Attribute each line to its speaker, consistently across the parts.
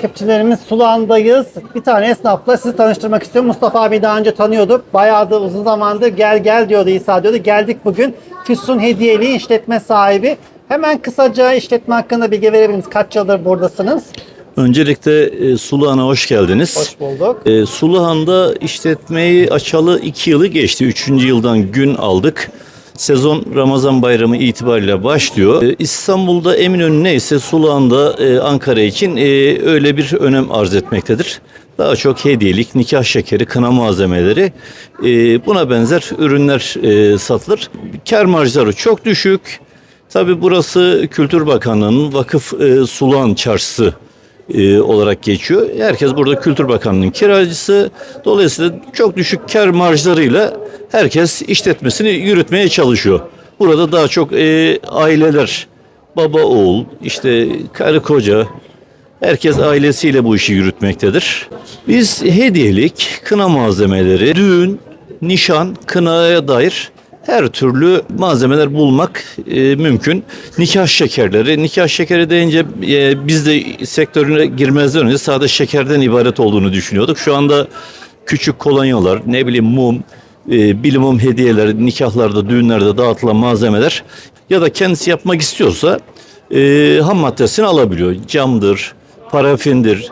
Speaker 1: Takipçilerimiz Suluhan'dayız. Bir tane esnafla sizi tanıştırmak istiyorum. Mustafa abi daha önce tanıyorduk. Bayağı da uzun zamandır gel gel diyordu İsa diyordu. Geldik bugün. Füsun Hediyeli işletme sahibi. Hemen kısaca işletme hakkında bilgi verebilir misiniz? Kaç yıldır buradasınız?
Speaker 2: Öncelikle e, Suluhan'a hoş geldiniz.
Speaker 1: Hoş bulduk.
Speaker 2: E, Suluhan'da işletmeyi açalı 2 yılı geçti. 3. yıldan gün aldık. Sezon Ramazan bayramı itibariyle başlıyor. E, İstanbul'da Eminönü neyse Suluhan'da e, Ankara için e, öyle bir önem arz etmektedir. Daha çok hediyelik, nikah şekeri, kına malzemeleri e, buna benzer ürünler satılır. Kar marjları çok düşük. Tabi burası Kültür Bakanlığı'nın Vakıf e, Suluhan Çarşısı olarak geçiyor. Herkes burada Kültür Bakanlığı'nın kiracısı. Dolayısıyla çok düşük kar marjlarıyla herkes işletmesini yürütmeye çalışıyor. Burada daha çok e, aileler, baba oğul, işte karı koca, herkes ailesiyle bu işi yürütmektedir. Biz hediyelik, kına malzemeleri, düğün, nişan, kınaya dair her türlü malzemeler bulmak e, mümkün. Nikah şekerleri, nikah şekeri deyince e, biz de sektörüne girmezden önce sadece şekerden ibaret olduğunu düşünüyorduk. Şu anda küçük kolonyalar, ne bileyim mum, e, bilimum hediyeler, nikahlarda, düğünlerde dağıtılan malzemeler ya da kendisi yapmak istiyorsa e, ham maddesini alabiliyor. Camdır, parafindir,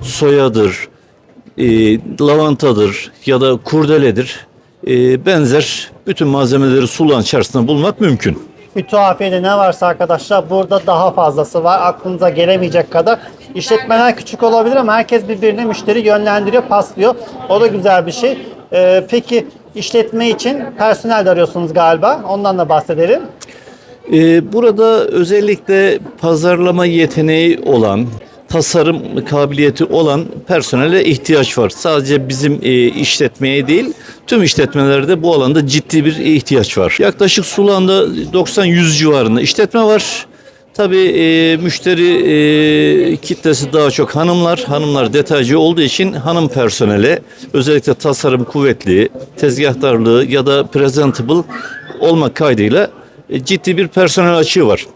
Speaker 2: soyadır, e, lavantadır ya da kurdeledir. E, benzer bütün malzemeleri sulan çarşısında bulmak mümkün.
Speaker 1: Mütuhafiyede ne varsa arkadaşlar burada daha fazlası var. Aklınıza gelemeyecek kadar. İşletmeler küçük olabilir ama herkes birbirine müşteri yönlendiriyor, paslıyor. O da güzel bir şey. Ee, peki işletme için personel de arıyorsunuz galiba. Ondan da bahsedelim.
Speaker 2: E, burada özellikle pazarlama yeteneği olan, tasarım kabiliyeti olan personele ihtiyaç var. Sadece bizim e, işletmeye değil, tüm işletmelerde bu alanda ciddi bir ihtiyaç var. Yaklaşık Sulan'da 90-100 civarında işletme var. Tabii e, müşteri e, kitlesi daha çok hanımlar. Hanımlar detaycı olduğu için hanım personele özellikle tasarım kuvvetli, tezgahtarlığı ya da presentable olmak kaydıyla e, ciddi bir personel açığı var.